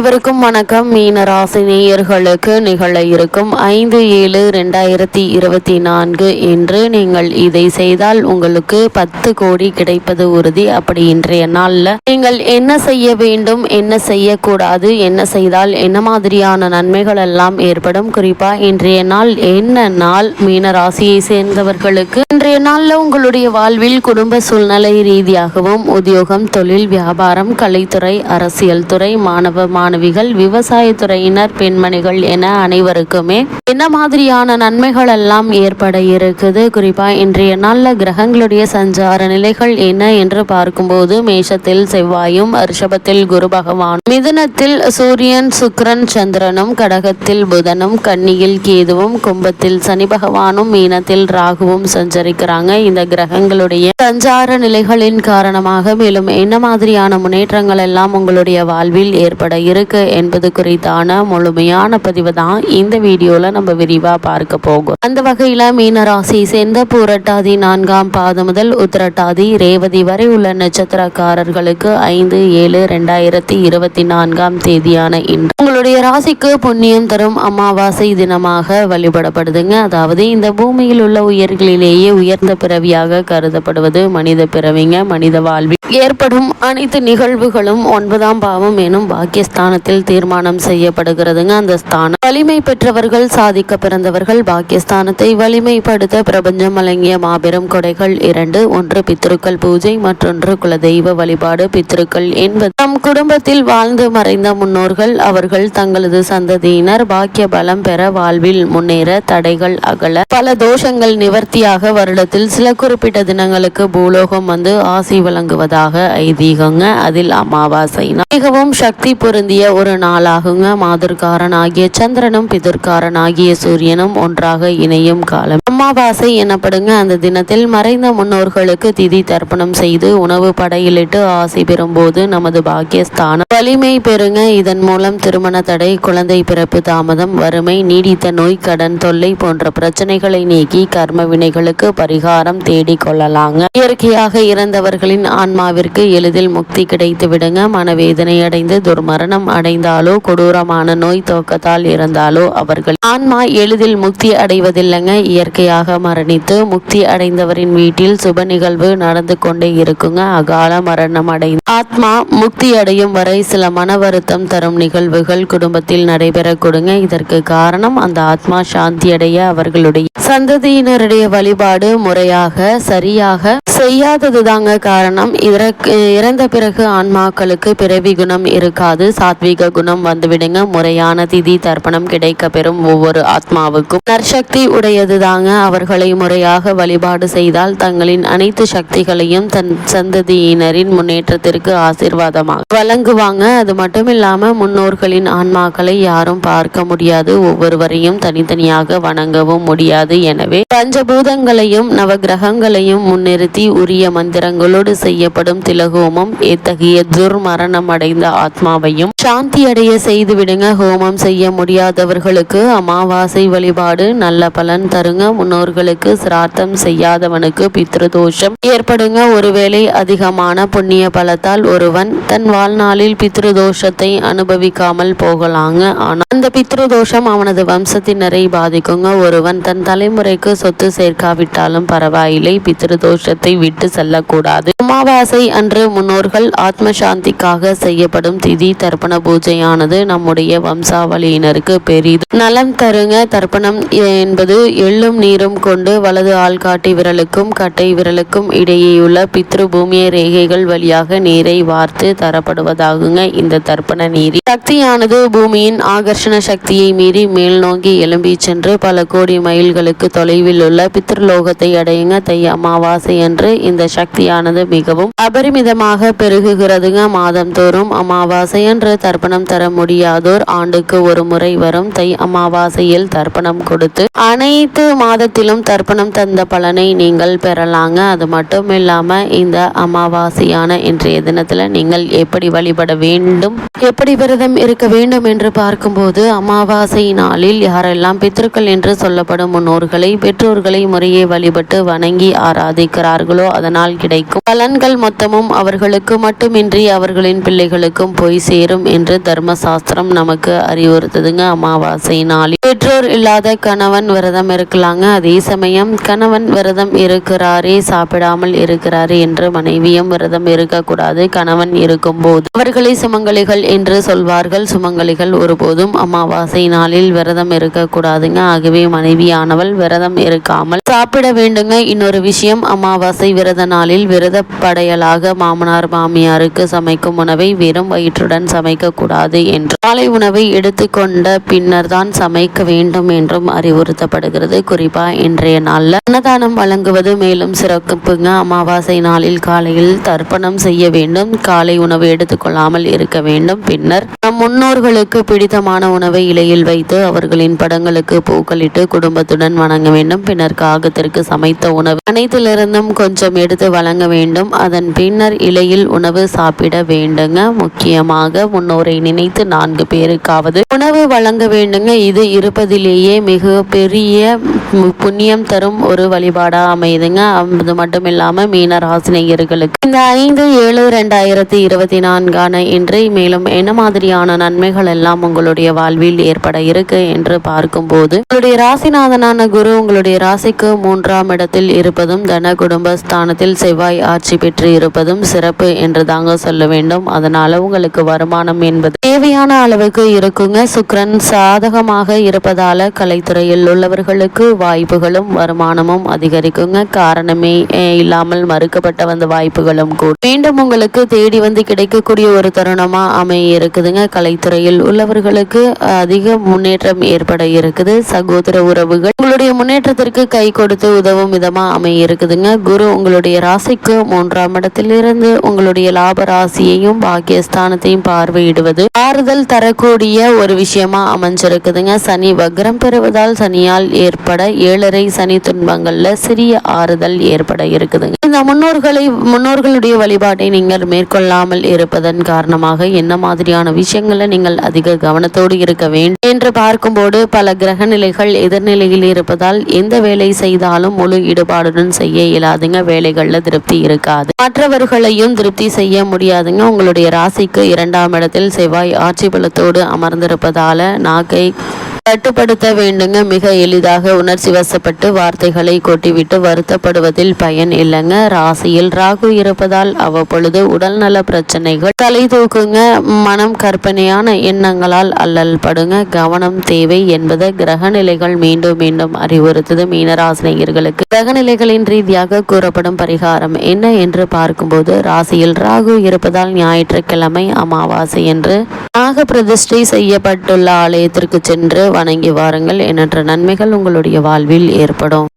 அனைவருக்கும் வணக்கம். மீன ராசி நேயர்களுக்கு நிகழ இருக்கும் ஐந்து ஏழு ரெண்டாயிரத்தி இருபத்தி நான்கு என்று நீங்கள் இதை செய்தால் உங்களுக்கு பத்து கோடி கிடைப்பது உறுதி. அப்படி இன்றைய நாளில் நீங்கள் என்ன செய்ய வேண்டும் என்ன செய்யக்கூடாது என்ன செய்தால் என்ன மாதிரியான நன்மைகள் எல்லாம் ஏற்படும்? குறிப்பா இன்றைய நாள் என்ன நாள்? மீன ராசியை சேர்ந்தவர்களுக்கு இன்றைய நாளில் உங்களுடைய வாழ்வில் குடும்ப சூழ்நிலை ரீதியாகவும் உத்தியோகம் தொழில் வியாபாரம் கலைத்துறை அரசியல் துறை மாணவ மாணவிகள் விவசாயத்துறையினர் பெண்மணிகள் என அனைவருக்குமே என்ன மாதிரியான நன்மைகள் எல்லாம் ஏற்பட இருக்குது? குறிப்பா இன்றைய நாளில் கிரகங்களுடைய சஞ்சார நிலைகள் என்ன என்று பார்க்கும்போது மேஷத்தில் செவ்வாயும் ரிஷபத்தில் குரு பகவான் மிதுனத்தில் சூரியன் சுக்ரன் சந்திரனும் கடகத்தில் புதனும் கன்னியில் கேதுவும் கும்பத்தில் சனி பகவானும் மீனத்தில் ராகுவும் சஞ்சரிக்கிறாங்க. இந்த கிரகங்களுடைய சஞ்சார நிலைகளின் காரணமாக மேலும் என்ன மாதிரியான முன்னேற்றங்கள் எல்லாம் உங்களுடைய வாழ்வில் ஏற்பட இருக்கு? என்பது குறித்தான முழுமையான பதிவு தான் இந்த வீடியோல நம்ம விரிவா பார்க்க போகும். அந்த வகையில மீனராசி சேர்ந்த பூரட்டாதி நான்காம் பாதம் முதல் உத்திரட்டாதி ரேவதி வரை உள்ள நட்சத்திரக்காரர்களுக்கு ஐந்து ஏழு ரெண்டாயிரத்தி இருபத்தி நான்காம் தேதியான இன்று உங்களுடைய ராசிக்கு புண்ணியம் தரும் அமாவாசை தினமாக வழிபடப்படுதுங்க. அதாவது இந்த பூமியில் உள்ள உயிர்களிலேயே உயர்ந்த பிறவியாக கருதப்படுவது மனித பிறவிங்க மனித வாழ்வில். ஏற்படும் அனைத்து நிகழ்வுகளும் ஒன்பதாம் பாவம் எனும் பாக்கியஸ்தானத்தில் தீர்மானம் செய்யப்படுகிறதுங்க. அந்த ஸ்தானம் வலிமை பெற்றவர்கள் சாதிக்க பிறந்தவர்கள் பாக்கியஸ்தானத்தை வலிமைப்படுத்த பிரபஞ்சம் வழங்கிய மாபெரும் கொடைகள் இரண்டு. ஒன்று பித்ருக்கள் பூஜை மற்றொன்று குலதெய்வ வழிபாடு. பித்ருக்கள் என்பது நம் குடும்பத்தில் வாழ்ந்து மறைந்த முன்னோர்கள். அவர்கள் தங்களது சந்ததியினர் பாக்கிய பலம் பெற வாழ்வில் முன்னேற தடைகள் அகல. பல தோஷங்கள் நிவர்த்தியாக வருடத்தில் சில குறிப்பிட்ட தினங்களுக்கு பூலோகம் வந்து ஆசி வழங்குவதாக ஐதீகங்க. அதில் அமாவாசை மிகவும் சக்தி பொருந்திய ஒரு நாளாகுங்க. மாதிர்காரன் ஆகிய சந்திரனும் பிதுர்காரன் ஆகிய சூரியனும் ஒன்றாக இணையும் காலம். அமாவாசை எனப்படுங்க. அந்த தினத்தில் மறைந்த முன்னோர்களுக்கு திதி தர்ப்பணம் செய்து உணவு படையிலிட்டு ஆசி பெறும்போது நமது பாக்கியஸ்தானம் வலிமை பெறுங்க. இதன் மூலம் திருமண தடை குழந்தை பிறப்பு தாமதம் வறுமை நீடித்த நோய் கடன் தொல்லை போன்ற பிரச்சனைகளை நீக்கி கர்ம வினைகளுக்கு பரிகாரம் தேடிக் கொள்ளலாங்க. இயற்கையாக இறந்தவர்களின் ஆன்மாவிற்கு எளிதில் முக்தி கிடைத்து விடுங்க. மனவேதனை அடைந்து துர்மரணம் அடைந்தாலோ கொடூரமான நோய் தோக்கத்தால் இருந்தாலோ அவர்கள் ஆன்மா எளிதில் முக்தி அடைவதில்லைங்க. இயற்கையாக மரணித்து முக்தி அடைந்தவரின் வீட்டில் சுப நிகழ்வு நடந்து கொண்டே இருக்குங்க. அகால மரணம் அடைந்து ஆத்மா முக்தி அடையும் வரை சில மன வருத்தம் தரும் நிகழ்வுகள் குடும்பத்தில் நடைபெற கொடுங்க. இதற்கு காரணம் அந்த ஆத்மா சாந்தி அடைய அவர்களுடைய சந்ததியினருடைய வழிபாடு முறையாக சரியாக செய்யாதது தாங்க காரணம் இறந்த பிறகு ஆன்மாக்களுக்கு பிறவி குணம் இருக்காது. சாத்வீக குணம் வந்துவிடுங்க. முறையான திதி தர்ப்பணம் கிடைக்க பெறும் ஒவ்வொரு ஆத்மாவுக்கும். நற்சக்தி உடையது தாங்க அவர்களை முறையாக வழிபாடு செய்தால் தங்களின் அனைத்து சக்திகளையும் தன் சந்ததியினரின் முன்னேற்றத்திற்கு ஆசிர்வாதமாக வழங்குவாங்க. அது மட்டும் இல்லாம முன்னோர்களின் ஆன்மாக்களை யாரும் பார்க்க முடியாது. ஒவ்வொருவரையும் தனித்தனியாக வணங்கவும் முடியாது. எனவே பஞ்சபூதங்களையும் நவகிரகங்களையும் முன்னிறுத்தி உரிய மந்திரங்களோடு செய்யப்படும் திலகோமம் இத்தகைய துர்மரணம் அடைந்த ஆத்மாவையும் சாந்தி அடைய செய்து விடுங்க ஹோமம் செய்ய முடியாதவர்களுக்கு அமாவாசை வழிபாடு நல்ல பலன் தருங்க. முன்னோர்களுக்கு சிரார்த்தம் செய்யாதவனுக்கு பித்ருதோஷம் ஏற்படுங்க. ஒருவேளை அதிகமான புண்ணிய பலத்தால் ஒருவன் தன் வாழ்நாளில் பித்ருதோஷத்தை அனுபவிக்காமல் போ போகலாங்க. ஆனால் அந்த பித்ருதோஷம் அவனது வம்சத்தினரை பாதிக்குங்க. ஒருவன் தன் தலைமுறைக்கு சொத்து சேர்க்காவிட்டாலும் பரவாயில்லை. பித்ருதோஷத்தை விட்டு செல்லக்கூடாது. அமாவாசை அன்று முன்னோர்கள் ஆத்ம சாந்திக்காக செய்யப்படும் திதி தர்ப்பண பூஜையானது நம்முடைய வம்சாவளியினருக்கு பெரிதும் நலம் தருங்க. தர்ப்பணம் என்பது எள்ளும் நீரும் கொண்டு வலது ஆள்காட்டி விரலுக்கும் கட்டை விரலுக்கும் இடையேயுள்ள பித்ரு பூமிய ரேகைகள் வழியாக நீரை வார்த்து தரப்படுவதாகுங்க. இந்த தர்ப்பண நீரில் சக்தியானது பூமியின் ஆகர்ஷண சக்தியை மீறி மேல் நோக்கி எழும்பி சென்று பல கோடி மைல்களுக்கு தொலைவில் உள்ள பித்ருலோகத்தை அடையுங்க தை அமாவாசை என்று இந்த சக்தியானது மிகவும் அபரிமிதமாக பெருகுகிறதுங்க. மாதந்தோறும் அமாவாசை என்று தர்ப்பணம் தர முடியாதோர் ஆண்டுக்கு ஒரு முறை வரும் தை அமாவாசையில் தர்ப்பணம் கொடுத்து அனைத்து மாதத்திலும் தர்ப்பணம் தந்த பலனை நீங்கள் பெறலாங்க. அது மட்டும் இல்லாம இந்த அமாவாசையான இன்றைய தினத்துல நீங்கள் எப்படி வழிபட வேண்டும்? எப்படி விரதம் இருக்க வேண்டும் வேண்டும் என்று பார்க்கும்போது அமாவாசை நாளில் யாரெல்லாம் பித்திருக்கள் என்று சொல்லப்படும் முன்னோர்களை பெற்றோர்களை முறையே வழிபட்டு வணங்கி ஆராதிக்கிறார்களோ அதனால் கிடைக்கும் பலன்கள் மொத்தமும் அவர்களுக்கு மட்டுமின்றி அவர்களின் பிள்ளைகளுக்கும் போய் சேரும் என்று தர்மசாஸ்திரம் நமக்கு அறிவுறுத்துதுங்க. அமாவாசை நாளில் பெற்றோர் இல்லாத கணவன் விரதம் இருக்கலாங்க. அதே சமயம் கணவன் விரதம் இருக்கிறாரே சாப்பிடாமல் இருக்கிறாரே என்று மனைவியும் விரதம் இருக்கக்கூடாது. கணவன் இருக்கும்போது அவர்களை சுமங்கலிகள் என்று சொல்வார்கள். சுமங்கலிகள் ஒருபோதும் அமாவாசை நாளில் விரதம் இருக்கக்கூடாதுங்க. ஆகவே மனைவியானவள் விரதம் இருக்காமல் சாப்பிட வேண்டுங்க. இன்னொரு விஷயம் அமாவாசை விரத நாளில் விரத படையலாக மாமனார் மாமியாருக்கு சமைக்கும் உணவை வெறும் வயிற்றுடன் சமைக்கக்கூடாது என்று காலை உணவை எடுத்துக்கொண்ட பின்னர் தான் சமைக்க வேண்டும் என்றும் அறிவுறுத்தப்படுகிறது. குறிப்பா இன்றைய நாளில் அன்னதானம் வழங்குவது மேலும் சிறப்புங்க. அமாவாசை நாளில் காலையில் தர்ப்பணம் செய்ய வேண்டும். காலை உணவு எடுத்துக்கொள்ளாமல் இருக்க வேண்டும். பின்னர் நம் அவர்களுக்கு பிடித்தமான உணவை இலையில் வைத்து அவர்களின் படங்களுக்கு பூக்களிட்டு குடும்பத்துடன் வணங்க வேண்டும். பின்னர் காகத்திற்கு சமைத்த உணவு அனைத்திலிருந்தும் கொஞ்சம் எடுத்து வழங்க வேண்டும். அதன் பின்னர் இலையில் உணவு சாப்பிட வேண்டுங்க. முக்கியமாக முன்னோரை நினைத்து நான்கு பேருக்காவது உணவு வழங்க வேண்டுங்க. இது இருப்பதிலேயே மிக பெரிய புண்ணியம் தரும் ஒரு வழிபாடா அமையுதுங்க அது மட்டும் இல்லாம மீன ராசினியர்களுக்கு இந்த ஐந்து ஏழு ரெண்டாயிரத்தி இருபத்தி நான்கான இன்று மேலும் என்ன மாதிரியான நன்மை நன்மைகள் எல்லாம் உங்களுடைய வாழ்வில் ஏற்பட இருக்கு என்று பார்க்கும்போது உங்களுடைய ராசிநாதனான குரு உங்களுடைய ராசிக்கு மூன்றாம் இடத்தில் இருப்பதும் தன குடும்ப ஸ்தானத்தில் செவ்வாய் ஆட்சி பெற்று இருப்பதும் சிறப்பு என்று தாங்க சொல்ல வேண்டும். அதனால உங்களுக்கு வருமானம் என்பது தேவையான அளவுக்கு இருக்குங்க. சுக்கிரன் சாதகமாக இருப்பதால கலைத்துறையில் உள்ளவர்களுக்கு வாய்ப்புகளும் வருமானமும் அதிகரிக்குங்க. காரணமே இல்லாமல் மறுக்கப்பட்ட வந்த வாய்ப்புகளும் கூட. மீண்டும் உங்களுக்கு தேடி வந்து கிடைக்கக்கூடிய ஒரு தருணமா அமைய இருக்குதுங்க. கலைத்துறை நிலையில் உள்ளவர்களுக்கு அதிக முன்னேற்றம் ஏற்பட இருக்குது. சகோதர உறவுகள் உங்களுடைய முன்னேற்றத்திற்கு கை கொடுத்து உதவும் விதமா அமைய இருக்குதுங்க குரு உங்களுடைய ராசிக்கு மூன்றாம் இடத்திலிருந்து உங்களுடைய லாப ராசியையும் பாக்கியஸ்தானத்தையும் பார்வையிடுவது ஆறுதல் தரக்கூடிய ஒரு விஷயமா அமைஞ்சிருக்குதுங்க. சனி வக்ரம் பெறுவதால் சனியால் ஏற்பட ஏழரை சனி துன்பங்கள்ல சிறிய ஆறுதல் ஏற்பட இருக்குதுங்க. இந்த முன்னோர்களை முன்னோர்களுடைய வழிபாட்டை நீங்கள் மேற்கொள்ளாமல் இருப்பதன் காரணமாக என்ன மாதிரியான விஷயங்களை நீங்கள் நீங்கள் அதிக கவனத்தோடு இருக்க வேண்டும். என்று பார்க்கும்போது பல கிரக நிலைகள் எதிர்நிலையில் இருப்பதால் எந்த வேலை செய்தாலும் முழு ஈடுபாடுடன் செய்ய இயலாதுங்க. வேலைகள்ல திருப்தி இருக்காது. மற்றவர்களையும் திருப்தி செய்ய முடியாதுங்க. உங்களுடைய ராசிக்கு இரண்டாம் இடத்தில் செவ்வாய் ஆட்சி பலத்தோடு அமர்ந்திருப்பதால நாக்கை கட்டுப்படுத்த வேண்டுங்க. மிக எளிதாக உணர்ச்சி வசப்பட்டு வார்த்தைகளை கொட்டிவிட்டு வருத்தப்படுவதில் பயன் இல்லைங்க. ராசியில் ராகு இருப்பதால் அவ்வப்பொழுது உடல்நல பிரச்சனைகள் தலை தூக்குங்க. மனம் கற்பனையான எண்ணங்களால் அல்லல் படுங்க. கவனம் தேவை என்பதை கிரகநிலைகள் மீண்டும் மீண்டும் அறிவுறுத்துது மீனராசினியர்களுக்கு. கிரகநிலைகளின் ரீதியாக கூறப்படும் பரிகாரம் என்ன என்று பார்க்கும்போது ராசியில் ராகு இருப்பதால் ஞாயிற்றுக்கிழமை அமாவாசை என்று நாக பிரதிஷ்டை செய்யப்பட்டுள்ள ஆலயத்திற்கு சென்று வணங்கி வாருங்கள். எண்ணற்ற நன்மைகள் உங்களுடைய வாழ்வில் ஏற்படும்.